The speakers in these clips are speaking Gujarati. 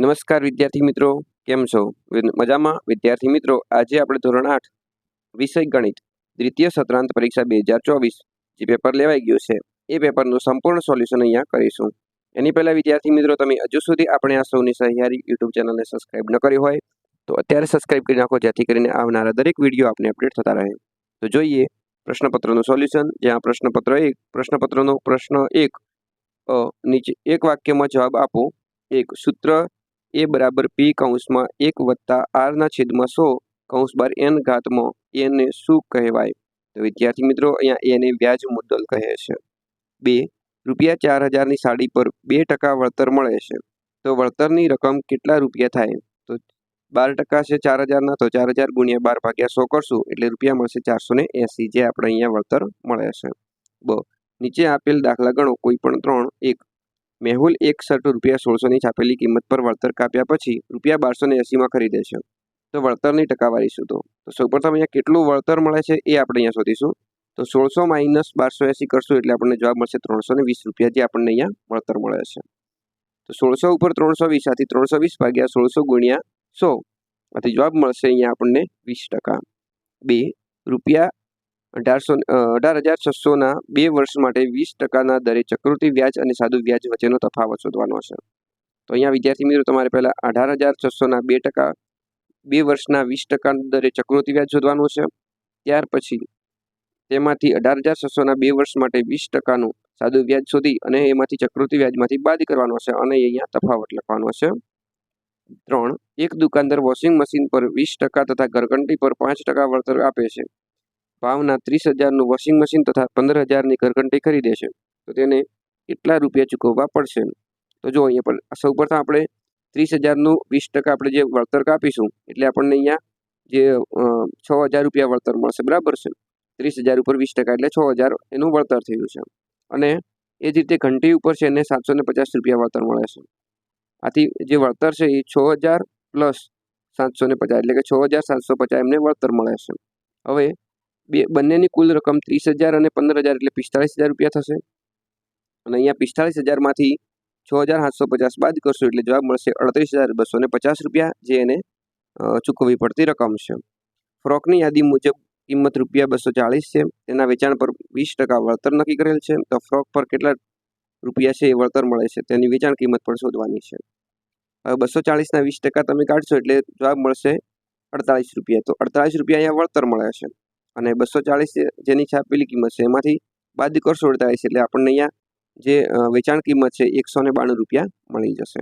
નમસ્કાર વિદ્યાર્થી મિત્રો, કેમ છો? મજામાં? વિદ્યાર્થી મિત્રો, આજે આપણે ધોરણ આઠ, વિષય ગણિત, દ્વિતીય સત્રાંત પરીક્ષા બે હજાર ચોવીસ જે પેપર લેવાઈ ગયું છે, એ પેપરનું સંપૂર્ણ સોલ્યુશન અહીંયા કરીશું. એની પહેલાં વિદ્યાર્થી મિત્રો, તમે હજુ સુધી આપણે આ સૌની સહિયારી યુટ્યુબ ચેનલને સબસ્ક્રાઇબ ન કરી હોય, તો અત્યારે સબસ્ક્રાઇબ કરી નાખો, જેથી કરીને આવનારા દરેક વીડિયો આપને અપડેટ થતા રહે. તો જોઈએ, પ્રશ્નપત્રનું સોલ્યુશન જ્યાં પ્રશ્નપત્ર એક, પ્રશ્નપત્રનો પ્રશ્ન એક નીચે એક વાક્યમાં જવાબ આપો. એક સૂત્ર એ બરાબર પી કૌંસમાં એક વત્તા આરના છેદમાં સો કૌંસ બાર એન ઘાતમાં એને શું કહેવાય? તો વિદ્યાર્થી મિત્રો, અહીંયા એને વ્યાજ મુદ્દલ કહે છે. બે, રૂપિયા ચાર હજારની સાડી પર બે ટકા વળતર મળે છે. તો વળતરની રકમ કેટલા રૂપિયા થાય? તો બાર ટકા છે ચાર હજારના, તો ચાર હજાર ગુણ્યા બાર ભાગ્યા સો કરશું, એટલે રૂપિયા મળશે ચારસો ને એંસી, જે આપણે અહીંયા વળતર મળે છે. બ, નીચે આપેલ દાખલા ગણો, કોઈ પણ ત્રણ, એક મેહુલ એક શર્ટ રૂપિયા સોળસોની છાપેલી કિંમત પર વળતર કાપ્યા પછી રૂપિયા બારસો ને એંસીમાં ખરીદે છે. તો વળતરની ટકાવારી શોધો. તો સૌપ્રથમ અહીંયા કેટલું વળતર મળે છે એ આપણે અહીંયા શોધીશું. તો સોળસો માઇનસ બારસો એંસી કરશું એટલે આપણને જવાબ મળશે ત્રણસો વીસ રૂપિયા જે આપણને અહીંયા વળતર મળે છે. તો સોળસો ઉપર ત્રણસો વીસ આથી ત્રણસો વીસ ભાગ્યા સોળસો ગુણ્યા સો. આથી જવાબ મળશે અહીંયા આપણને વીસ ટકા. બે રૂપિયા અઢારસો અઢાર હજાર છસોના બે વર્ષ માટે વીસ ટકાના દરે ચક્રવૃત્તિ વ્યાજ અને સાદું વ્યાજ વચ્ચેનો તફાવત શોધવાનો છે તો અહીંયા વિદ્યાર્થી મિત્રો, તમારે પહેલાં અઢાર હજાર છસોના બે ટકા, બે વર્ષના વીસ ટકા દરે ચક્રવૃત્તિ વ્યાજ શોધવાનું છે ત્યાર પછી તેમાંથી અઢાર હજાર છસોના બે વર્ષ માટે વીસ ટકાનું સાદું વ્યાજ શોધી અને એમાંથી ચક્રવૃત્તિ વ્યાજમાંથી બાદ કરવાનો છે અને અહીંયા તફાવત લખવાનો છે ત્રણ, એક દુકાનદાર વોશિંગ મશીન પર વીસ ટકા તથા ઘરઘંટી પર પાંચ ટકા વળતર આપે છે. ભાવના ત્રીસ હજારનું વોશિંગ મશીન તથા પંદર હજારની કરકંટી ખરીદે છે. તો તેને કેટલા રૂપિયા ચૂકવવા પડશે તો જો અહીંયા પણ સૌ પ્રથમ આપણે ત્રીસ હજારનું વીસ ટકા આપણે જે વળતર કાપીશું, એટલે આપણને અહીંયા જે છ હજાર રૂપિયા વળતર મળશે. બરાબર છે? ત્રીસ હજાર ઉપર વીસ ટકા એટલે છ હજાર એનું વળતર થયું છે. અને એ જ રીતે ઘંટી ઉપર છે એને સાતસો ને પચાસ રૂપિયા વળતર મળે છે. આથી જે વળતર છે એ છ હજાર પ્લસ સાતસો ને પચાસ, એટલે કે છ હજાર સાતસો પચાસ એમને વળતર મળે છે. હવે બે, બંનેની કુલ રકમ ત્રીસ હજાર અને પંદર હજાર એટલે પિસ્તાળીસ હજાર રૂપિયા થશે. અને અહીંયા પિસ્તાળીસ હજારમાંથી છ હજાર સાતસો પચાસ બાદ કરશું એટલે જવાબ મળશે અડત્રીસ હજાર બસો ને પચાસ રૂપિયા, જે એને ચૂકવવી પડતી રકમ છે. ફ્રોકની યાદી મુજબ કિંમત રૂપિયા બસો ચાળીસ છે. તેના વેચાણ પર વીસ ટકા વળતર નક્કી કરેલ છે. તો ફ્રોક પર કેટલા રૂપિયા છે એ વળતર મળે છે. તેની વેચાણ કિંમત પણ શોધવાની છે. હવે બસો ચાળીસના વીસ ટકા તમે કાઢશો એટલે જવાબ મળશે અડતાળીસ રૂપિયા. તો અડતાળીસ રૂપિયા અહીંયા વળતર મળે છે. અને બસો ચાળીસ જેની છાપેલી કિંમત છે. એમાંથી બાદ કરશો અડતાળીસ એટલે આપણને અહીંયા જે વેચાણ કિંમત છે એકસો ને બાણું રૂપિયા મળી જશે.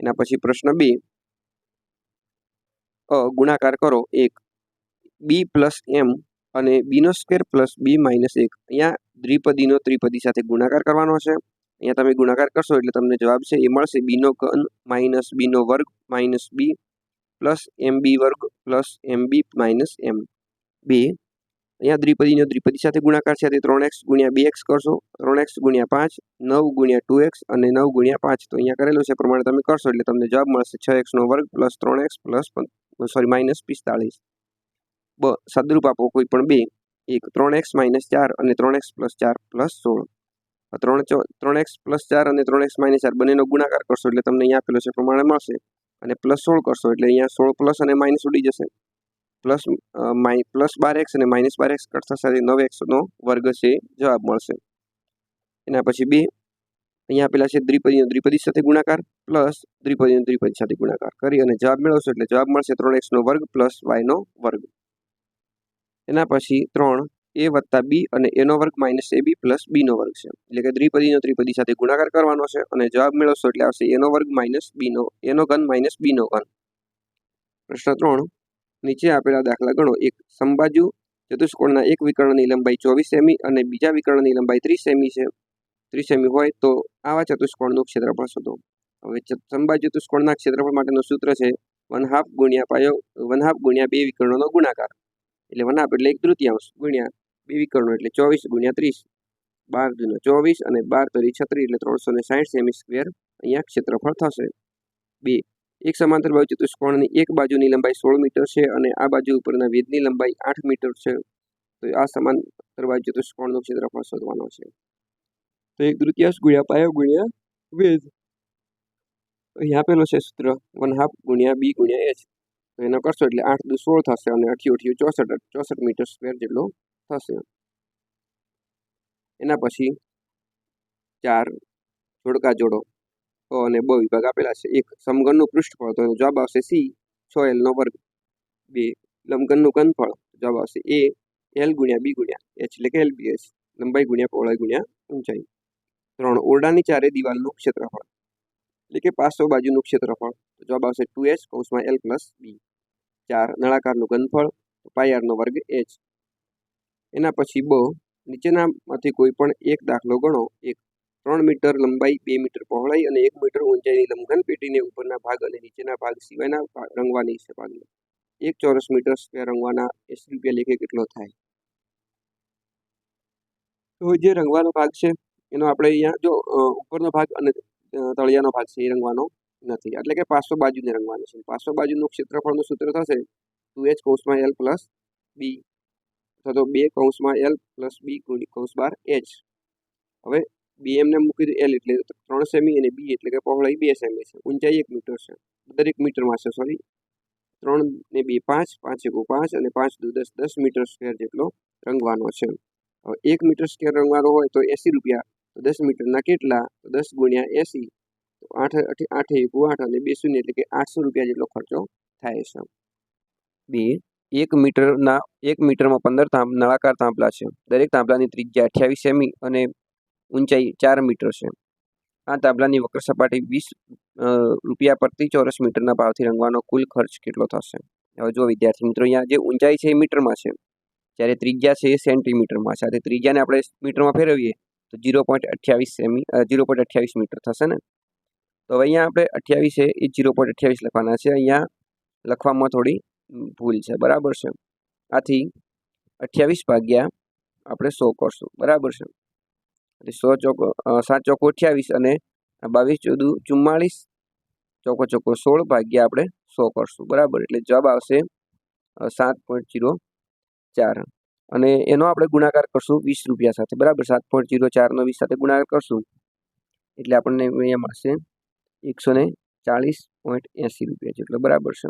એના પછી પ્રશ્ન બી, અ, ગુણાકાર કરો એક બી પ્લસ એમ અને બીનો સ્ક્વેર પ્લસ બી માઇનસ એક. અહીંયા દ્વિપદીનો ત્રિપદી સાથે ગુણાકાર કરવાનો છે. અહીંયા તમે ગુણાકાર કરશો એટલે તમને જવાબ છે એ મળશે બીનો ઘન માઇનસ બીનો વર્ગ માઇનસ બી પ્લસ એમ બી વર્ગ પ્લસ એમ બી માઇનસ એમ બે અહીંયા દ્વિપદીનો દ્વિપદી સાથે ગુણાકાર છે તે ત્રણ એક્સ ગુણ્યા બે એક્સ કરશો, ત્રણ એક્સ ગુણ્યા પાંચ, નવ ગુણ્યા ટુ એક્સ અને નવ ગુણ્યા પાંચ. તો અહીંયા કરેલું છે પ્રમાણે તમે કરશો એટલે તમને જવાબ મળશે છ એક્સનો વર્ગ પ્લસ ત્રણ એક્સ પ્લસ સોરી, માઇનસ પિસ્તાળીસ. બ, સદરૂપ આપો કોઈ પણ બે. એક, ત્રણ એક્સ માઇનસ ચાર અને ત્રણ એક્સ પ્લસ ચાર પ્લસ સોળ. ત્રણ ચો, ત્રણ એક્સ પ્લસ ચાર અને ત્રણ એક્સ માઇનસ ચાર બંનેનો ગુણાકાર કરશો એટલે તમને અહીંયા આપેલો છે પ્રમાણે મળશે. અને પ્લસ સોળ કરશો એટલે અહીંયા સોળ પ્લસ અને માઇનસ ઉડી જશે. પ્લસ માઈ, પ્લસ બાર એક્સ અને માઇનસ બાર એક્સ કરતા સાથે નવ એક્સનો વર્ગ છે, જવાબ મળશે. એના પછી બે, અહીંયા આપેલા છે દ્વિપદીનો દ્વિપદી સાથે ગુણાકાર, પ્લસ દ્વિપદીનો દ્વિપદી સાથે ગુણાકાર. કરી અને જવાબ મેળવશો એટલે જવાબ મળશે ત્રણ એક્સનો વર્ગ પ્લસ વાયનો વર્ગ. એના પછી ત્રણ, એ વત્તા બી અને એનો વર્ગ માઇનસ એ બી પ્લસ બીનો વર્ગ છે. એટલે કે દ્વિપદીનો ત્રિપદી સાથે ગુણાકાર કરવાનો છે અને જવાબ મેળવશો એટલે આવશે એનો વર્ગ માઇનસ બીનો એનો ઘન માઇનસ બીનો ઘન. પ્રશ્ન ત્રણ નીચે આપેલા દાખલા ગણો. એક સંબાજુ ચતુષ્કોણના એક વિકર્ણની લંબાઈ ચોવીસ સેમી અને બીજા વિકર્ણની લંબાઈ ત્રીસ સેમી છે. ત્રીસ સેમી હોય તો આવા ચતુષ્કોણનું ક્ષેત્રફળ શોધો. હવે સમબાજુ ચતુષ્કોણના ક્ષેત્રફળ માટેનું સૂત્ર છે વન હાફ ગુણ્યા પાયો, વન હાફ ગુણ્યા બે વિકર્ણોનો ગુણાકાર. એટલે વન હાફ એટલે એક તૃતીયાંશ ગુણ્યા બે વિકર્ણો એટલે ચોવીસ ગુણ્યા ત્રીસ. બાર દૂનો ચોવીસ અને બાર તરી છત્રીસ એટલે ત્રણસો ને સાઠ સેમી સ્ક્વેર અહીંયા ક્ષેત્રફળ થશે. બે. એક સમાંતર બાજુ ચતુષ્કોણની એક બાજુની લંબાઈ સોળ મીટર છે અને આ બાજુ ઉપરના વેદની લંબાઈ આઠ મીટર છે. તો આ સમાંતર બાજુ ચતુષ્કોણનું ક્ષેત્રફળ શોધવાનો છે. તો એક તૃતીયાંશ ગુણ્યા પાયો ગુણ્યા વેદ. અહીંયા અહીં આપેલું છે સૂત્ર વન હાફ ગુણ્યા બી ગુણ્યા એચ. તો એનો કરશો એટલે આઠ દુ સોળ થશે અને અઠ્યું અઠ્યું ચોસઠ ચોસઠ મીટર સ્ક્વેર જેટલો થશે. એના પછી ચાર જોડકા જોડો. અને બ વિભાગ આપેલા છે. એક સમઘનનું પૃષ્ઠફળ તો એનો જવાબ આવશે સી. છ એલનો વર્ગ. બે લંબઘનનું ઘનફળ. જવાબ આવશે એ એલ ગુણ્યા બી ગુણ્યા એચ એટલે કે એચ લંબાઈ ગુણ્યા પહોળાઈ ગુણ્યા ઊંચાઈ. ત્રણ ઓરડાની ચારે દિવાલનું ક્ષેત્રફળ. એટલે કે પાસો બાજુનું ક્ષેત્રફળ. જવાબ આવશે ટુ એચ કૌંસમાં એલ પ્લસ બી ચાર નળાકારનું ઘનફળ. પાયારનો વર્ગ એચ એના પછી બ. નીચેનામાંથી કોઈ પણ એક દાખલો ગણો. એક ત્રણ મીટર લંબાઈ, બે મીટર પહોળાઈ અને એક મીટર ઊંચાઈની લંબઘન પેટીને ઉપરના ભાગ અને નીચેના ભાગ સિવાયના રંગવાની ભાગને એક ચોરસ મીટર સ્ક્વેર રંગવાના એસી રૂપિયા લેખે કેટલો થાય? તો જે રંગવાનો ભાગ છે, એનો આપણે અહીંયા જો ઉપરનો ભાગ અને તળિયાનો ભાગ છે, એ રંગવાનો નથી. એટલે કે પાસો બાજુને રંગવાનો છે. પાસો બાજુનું ક્ષેત્રફળનું સૂત્ર થશે ટુ એચ કૌંસમાં એલ પ્લસ બી, અથવા તો બે કૌંસમાં એલ પ્લસ બી કૌંસ બાર એચ. હવે બી એમને મૂકી એલ એટલે ત્રણ સેમી અને બી એટલે કે પહોળાઈ બે સેમી છે. ઊંચાઈ એક મીટર છે. દરેક મીટરમાં છે સોરી ત્રણ ને બે પાંચ પાંચ એકુ પાંચ અને પાંચ દુ દસ દસ મીટર સ્ક્વેર જેટલો રંગવાનો છે. હવે એક મીટર સ્ક્વેર રંગવાનો હોય તો એંસી રૂપિયા. તો દસ મીટરના કેટલા? તો દસ ગુણ્યા એંસી. તો આઠ, આઠે એકુ આઠ અને બે શૂન્ય એટલે કે આઠસો રૂપિયા જેટલો ખર્ચો થાય છે. બે એક મીટરના એક મીટરમાં પંદર તાંબ નળાકાર તાંબલા છે. દરેક તાંપલાની ત્રિજ્યા અઠ્યાવીસ સેમી અને ઊંચાઈ ચાર મીટર છે. આ તાબલાની વક્ર સપાટી વીસ રૂપિયા પ્રતિ ચોરસ મીટરના ભાવથી રંગવાનો કુલ ખર્ચ કેટલો થશે? હવે જો વિદ્યાર્થી મિત્રો, અહીંયા જે ઊંચાઈ છે એ મીટરમાં છે. જ્યારે ત્રિજ્યા છે એ સેન્ટીમીટરમાં. છે આ ત્રિજ્યાને આપણે મીટરમાં ફેરવીએ, તો જીરો પોઈન્ટ અઠ્યાવીસ સેમી જીરો પોઈન્ટ અઠ્યાવીસ મીટર થશે ને? તો હવે અહીંયા આપણે અઠ્યાવીસ છે એ જીરો પોઈન્ટ અઠ્યાવીસ લખવાના છે. અહીંયા લખવામાં થોડી ભૂલ છે. બરાબર છે. આથી અઠ્યાવીસ ભાગ્યા આપણે સો કરશું. બરાબર છે. સો ચોકો સાત ચોકો અઠ્યાવીસ અને બાવીસ, ચૌદું, ચુમ્માળીસ ચોકો ચોકો સોળ ભાગ્યા આપણે સો કરશું. બરાબર? એટલે જવાબ આવશે સાત પોઈન્ટ જીરો ચાર. અને એનો આપણે ગુણાકાર કરશું વીસ રૂપિયા સાથે. બરાબર? સાત પોઈન્ટ જીરો ચારનો વીસ સાથે ગુણાકાર કરશું. એટલે આપણને અહીંયા મળશે એકસો ને ચાલીસ પોઈન્ટ એંસી રૂપિયા જેટલો. બરાબર છે?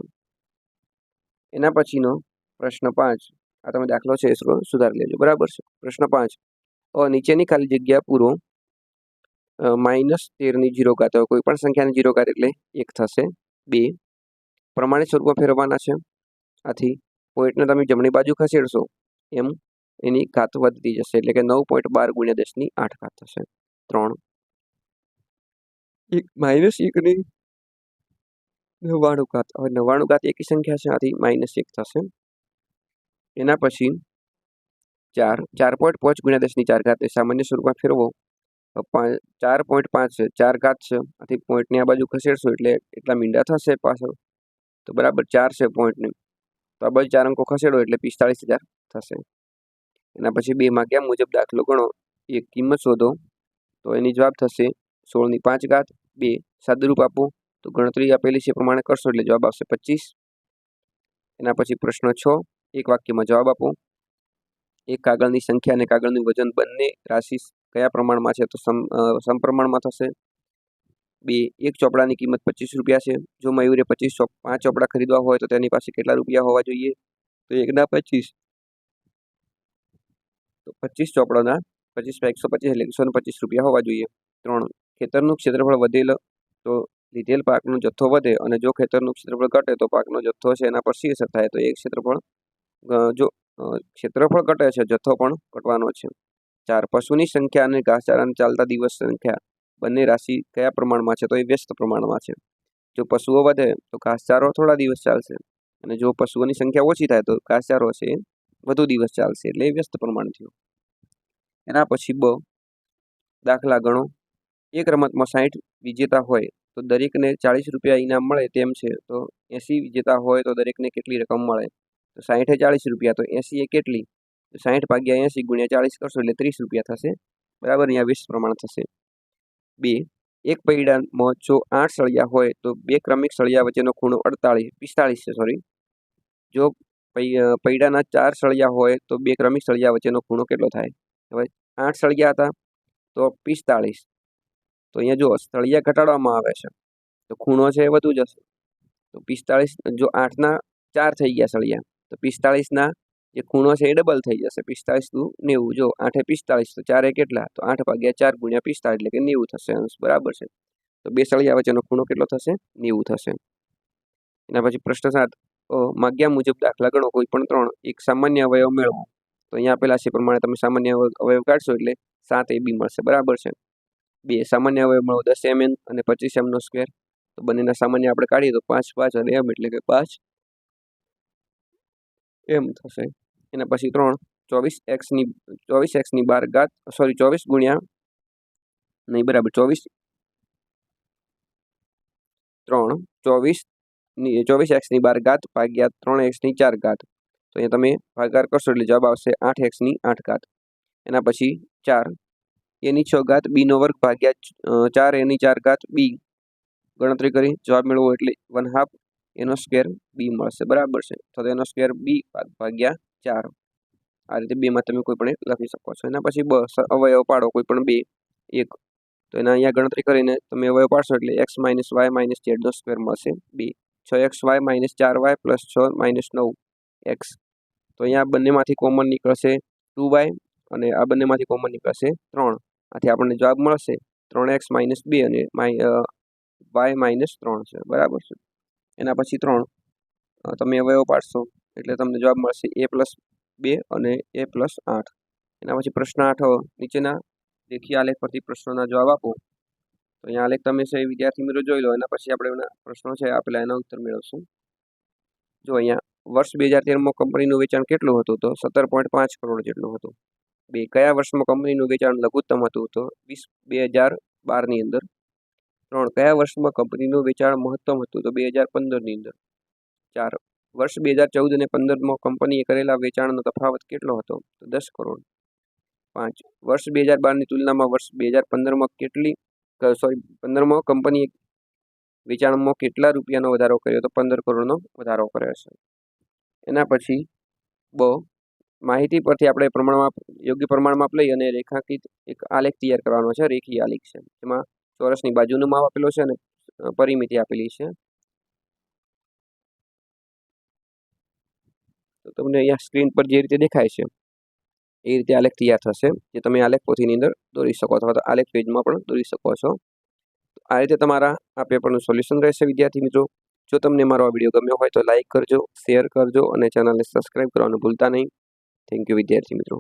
એના પછીનો પ્રશ્ન પાંચ. આ તમે દાખલો છે, એ સુધારી લેજો. બરાબર છે? પ્રશ્ન પાંચ. નીચેની ખાલી જગ્યા પૂરો. માઇનસ તેરની જીરો ઘાત, હવે કોઈ પણ સંખ્યાની જીરો ઘાત એટલે એક થશે. બે. પ્રમાણિત સ્વરૂપમાં ફેરવવાના છે. આથી પોઈન્ટને તમે જમણી બાજુ ખસેડશો, એમ એની ઘાત વધતી જશે. એટલે કે નવ પોઈન્ટ બાર ગુણ્યા દસની આઠ ઘાત થશે. ત્રણ. એક માઇનસ એકની નવ્વાણું ઘાત. હવે નવ્વાણું ઘાત એકી સંખ્યા છે, આથી માઇનસ એક થશે. એના પછી ચાર ચાર પોઈન્ટ પાંચ ગુણ્યા દસની ચાર ઘાત સામાન્ય સ્વરૂપમાં ફેરવો. ચાર પોઈન્ટ પાંચ છે, ચાર ઘાત છે, આથી પોઈન્ટની આ બાજુ ખસેડશો એટલે એટલા મીંડા થશે પાછળ. તો બરાબર ચાર છે પોઈન્ટને. તો આ બાજુ ચાર અંકો ખસેડો એટલે પિસ્તાળીસ હજાર થશે. એના પછી બે માગ્યા મુજબ દાખલો ગણો. એક કિંમત શોધો. તો એની જવાબ થશે સોળની પાંચ ઘાત બે. સાદુરૂપ આપો. તો ગણતરી આપેલી છે પ્રમાણે કરશો એટલે જવાબ આવશે પચીસ. એના પછી પ્રશ્ન છ. એક વાક્યમાં જવાબ આપો. એક કાગળની સંખ્યા અને કાગળનું વજન બંને રાશિ કયા પ્રમાણમાં છે? તો સમપ્રમાણમાં થશે. બે, એક ચોપડાની કિંમત પચીસ રૂપિયા છે. જો મયુરે પચીસ પાંચ ચોપડા ખરીદવા હોય તો તેની પાસે કેટલા રૂપિયા હોવા જોઈએ? તો એકના પચીસ. તો પચીસ ચોપડાના પચીસ એકસો પચીસ એટલે એકસો પચીસ રૂપિયા હોવા જોઈએ. ત્રણ, ખેતરનું ક્ષેત્રફળ વધેલ તો લીધેલ પાકનો જથ્થો વધે અને જો ખેતરનું ક્ષેત્રફળ ઘટે તો પાકનો જથ્થો છે એના પર શી અસર થાય? તો એ ક્ષેત્રફળ જો ક્ષેત્રફળ ઘટે છે, જથ્થો પણ ઘટવાનો છે. ચાર, પશુની સંખ્યા અને ઘાસચારાને ચાલતા દિવસ સંખ્યા બંને રાશિ કયા પ્રમાણમાં છે? તો એ વ્યસ્ત પ્રમાણમાં છે. જો પશુઓ વધે, તો ઘાસચારો થોડા દિવસ ચાલશે. અને જો પશુઓની સંખ્યા ઓછી થાય, તો ઘાસચારો છે વધુ દિવસ ચાલશે, એટલે વ્યસ્ત પ્રમાણ થયું. એના પછી બ, દાખલા ગણો. એક રમતમાં સાઠ વિજેતા હોય, તો દરેકને ચાળીસ રૂપિયા ઇનામ મળે તેમ છે, તો એંસી વિજેતા હોય, તો દરેકને કેટલી રકમ મળે? તો સાઠે ચાળીસ રૂપિયા, તો એંસી એ કેટલી? સાઠ ભાગ્યા એંસી ગુણ્યા ચાળીસ કરશો એટલે ત્રીસ રૂપિયા થશે. બરાબર? અહીંયા વીસ પ્રમાણ થશે. બે, એક પૈડામાં જો આઠ સળિયા હોય, તો બે ક્રમિક સળિયા વચ્ચેનો ખૂણો અડતાળીસ, પિસ્તાળીસ છે સોરી જો પૈડાના ચાર સળિયા હોય, તો બે ક્રમિક સળિયા વચ્ચેનો ખૂણો કેટલો થાય? હવે આઠ સળિયા હતા, તો પિસ્તાળીસ. તો અહીંયા જો સળિયા ઘટાડવામાં આવે છે, તો ખૂણો છે એ વધુ જશે તો પિસ્તાળીસ, જો આઠના ચાર થઈ ગયા સળિયા તો પિસ્તાળીસના જે ખૂણો છે એ ડબલ થઈ જશે. પિસ્તાળીસ દુ નેવું. જો આઠે પિસ્તાળીસ, તો ચારે કેટલા? તો આઠ ભાગ્યા ચાર ગુણ્યા પિસ્તાળીસ એટલે કે નેવું થશે. અંશ બરાબર છે. તો બે વચ્ચેનો ખૂણો કેટલો થશે? નેવું થશે. એના પછી પ્રશ્ન સાત. માગ્યા મુજબ દાખલા ગણો. કોઈ પણ ત્રણ. એક સામાન્ય અવયવ મેળવો. તો અહીંયા આપેલા છે પ્રમાણે તમે સામાન્ય અવયવ- અવયવ કાઢશો એટલે સાત એ બી મળશે. બરાબર છે. બે સામાન્ય અવયવ મળો દસ એમ એન અને પચીસ એમનો સ્ક્વેર. તો બંનેના સામાન્ય આપણે કાઢીએ તો પાંચ પાંચ અને એમ એટલે કે પાંચ એમ થશે. એના પછી ત્રણ, ચોવીસ એક્સની ચોવીસ એક્સની બાર ઘાત, સોરી, ચોવીસ ગુણ્યા નહીં, બરાબર, ચોવીસ. ત્રણ, ચોવીસની, ચોવીસ એક્સની બાર ઘાત ભાગ્યા ત્રણ એક્સની ચાર ઘાત. તો અહીંયા તમે ભાગાકાર કરશો એટલે જવાબ આવશે આઠ એક્સની આઠ ઘાત. એના પછી ચાર એની છ ઘાત બીનો વર્ગ ભાગ્યા ચાર એની ચાર ઘાત બી. ગણતરી કરી, જવાબ મેળવો એટલે વન હાફ એનો સ્ક્વેર બી મળશે. બરાબર છે. તો એનો સ્ક્વેર બી ભાગ્યા ચાર. આ રીતે બેમાં તમે કોઈ પણ લખી શકો છો. એના પછી બસ, અવયવ પાડો, કોઈ પણ બે, એક. તો એના અહીંયા ગણતરી કરીને તમે અવયવ પાડશો એટલે એક્સ માઇનસ વાય માઇનસ ઝેડનો સ્ક્વેર મળશે બે. છ એક્સ વાય માઇનસ ચાર વાય પ્લસ છ માઇનસ નવ એક્સ તો અહીંયા બંનેમાંથી કોમન નીકળશે ટુ વાય અને આ બંનેમાંથી કોમન નીકળશે ત્રણ. આથી આપણને જવાબ મળશે ત્રણ એક્સ માઇનસ બે અને વાય માઇનસ ત્રણ છે. બરાબર છે. એના પછી ત્રણ. તમે અવયવ પાડશો, એટલે તમને જવાબ મળશે એ પ્લસ બે અને એ પ્લસ આઠ. એના પછી પ્રશ્ન આઠ નીચેના દેખી આલેખ પરથી પ્રશ્નોના જવાબ આપો. તો અહીંયા આલેખ તમે છે વિદ્યાર્થી મિત્રો જોઈ લો, એના પછી આપણે એના પ્રશ્નો છે આપેલા એના ઉત્તર મેળવશું. જો અહીંયા વર્ષ બે હજાર તેરમાં કંપનીનું વેચાણ કેટલું હતું તો સત્તર પોઈન્ટ પાંચ કરોડ જેટલું હતું. બે, કયા વર્ષમાં કંપનીનું વેચાણ લઘુત્તમ હતું તો વીસ બે હજાર બારની અંદર? ત્રણ. કયા વર્ષમાં કંપનીનું વેચાણ મહત્તમ હતું? તો બે હજાર પંદરની અંદર. ચાર. વર્ષ બે હજાર ચૌદ અને પંદરમાં કંપનીએ કરેલા વેચાણનો તફાવત કેટલો હતો? તો દસ કરોડ. પાંચ. વર્ષ બે હજાર બારની તુલનામાં વર્ષ બે હજાર પંદરમાં કેટલી સોરી, પંદરમાં કંપનીએ વેચાણમાં કેટલા રૂપિયાનો વધારો કર્યો? તો પંદર કરોડનો વધારો કર્યો છે. એના પછી બ. માહિતી પરથી આપણે પ્રમાણમાં, યોગ્ય પ્રમાણમાં લઈ અને રેખાંકિત એક આલેખ તૈયાર કરવાનો છે. રેખીય આલેખ છે. જેમાં ચોરસની બાજુનો માપ આપેલો છે અને પરિમિતિ આપેલી છે. તો તમને અહીંયા સ્ક્રીન પર જે રીતે દેખાય છે, એ રીતે આલેખ તૈયાર થશે, જે તમે આલેખ પોથીની અંદર દોરી શકો અથવા તો આલેખ પેજમાં પણ દોરી શકો છો. આ રીતે તમારા આ પેપરનું સોલ્યુશન રહેશે, વિદ્યાર્થી મિત્રો. જો તમને મારો આ વીડિયો ગમ્યો હોય તો લાઇક કરજો, શેર કરજો અને ચેનલને સબસ્ક્રાઈબ કરવાનું ભૂલતા નહીં. થેન્ક યુ, વિદ્યાર્થી મિત્રો.